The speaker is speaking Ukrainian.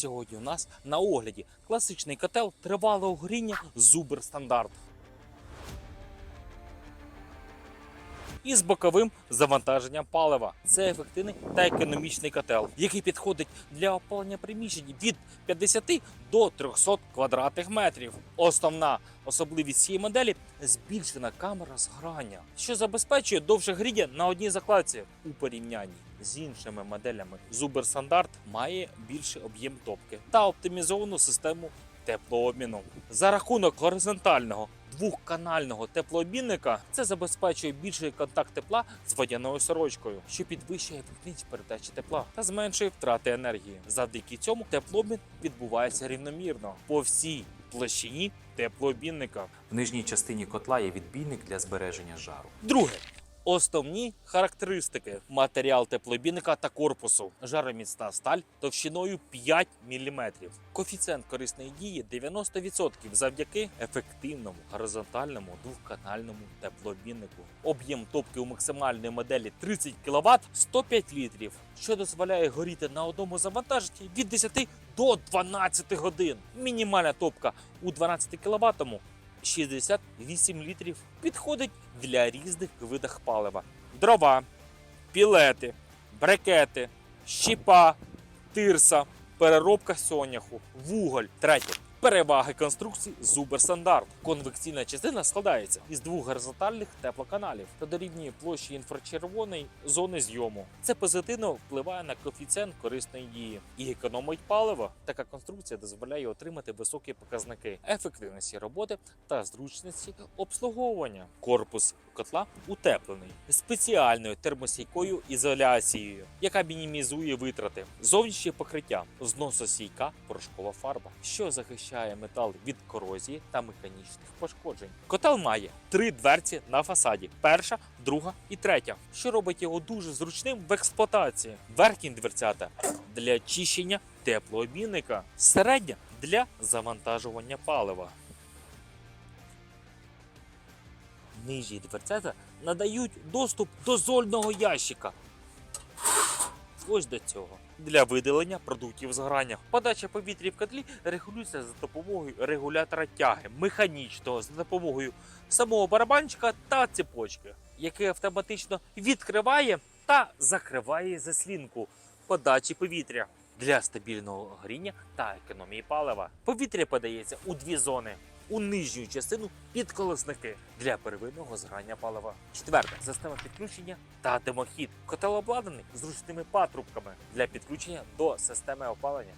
Сьогодні у нас на огляді класичний котел тривалого горіння Зубер Стандарт. Із боковим завантаженням палива. Це ефективний та економічний котел, який підходить для опалення приміщень від 50 до 300 квадратних метрів. Основна особливість цієї моделі збільшена камера згорання, що забезпечує довше гріння на одній закладці у порівнянні. З іншими моделями Zuber Standard має більший об'єм топки та оптимізовану систему теплообміну. За рахунок горизонтального двохканального теплообмінника це забезпечує більший контакт тепла з водяною сорочкою, що підвищує ефективність передачі тепла та зменшує втрати енергії. Завдяки цьому теплообмін відбувається рівномірно по всій площині теплообмінника. В нижній частині котла є відбійник для збереження жару. Друге. Основні характеристики: матеріал теплообмінника та корпусу, жароміцна сталь товщиною 5 мм. Коефіцієнт корисної дії 90% завдяки ефективному горизонтальному двохканальному теплообміннику. Об'єм топки у максимальної моделі 30 кВт 105 літрів, що дозволяє горіти на одному завантаженні від 10 до 12 годин. Мінімальна топка у 12 кВт 68 літрів підходить для різних видах палива: дрова, пілети, брикети, щіпа, тирса, переробка соняху, вуголь. Третє. Переваги конструкції Zuber Standard. Конвекційна частина складається із двох горизонтальних теплоканалів та дорівнює площі інфрачервоної зони зйому. Це позитивно впливає на коефіцієнт корисної дії і економить паливо. Така конструкція дозволяє отримати високі показники ефективності роботи та зручності обслуговування. Корпус котла утеплений спеціальною термостійкою ізоляцією, яка мінімізує витрати. Зовнішнє покриття зносостійка порошкова фарба, що захищає метал від корозії та механічних пошкоджень. Котел має три дверці на фасаді: перша, друга і третя, що робить його дуже зручним в експлуатації. Верхні дверцята для очищення теплообмінника, середня для завантажування палива. Нижні дверцята надають доступ до зольного ящика. Ось до цього. Для видалення продуктів згорання. Подача повітря в котлі регулюється за допомогою регулятора тяги, механічного за допомогою самого барабанчика та цепочки, який автоматично відкриває та закриває заслінку подачі повітря для стабільного горіння та економії палива. Повітря подається у дві зони. У нижню частину підколосники для первинного зграння палива. Четверте система підключення та димохід. Котел обладнаний зручними патрубками для підключення до системи опалення.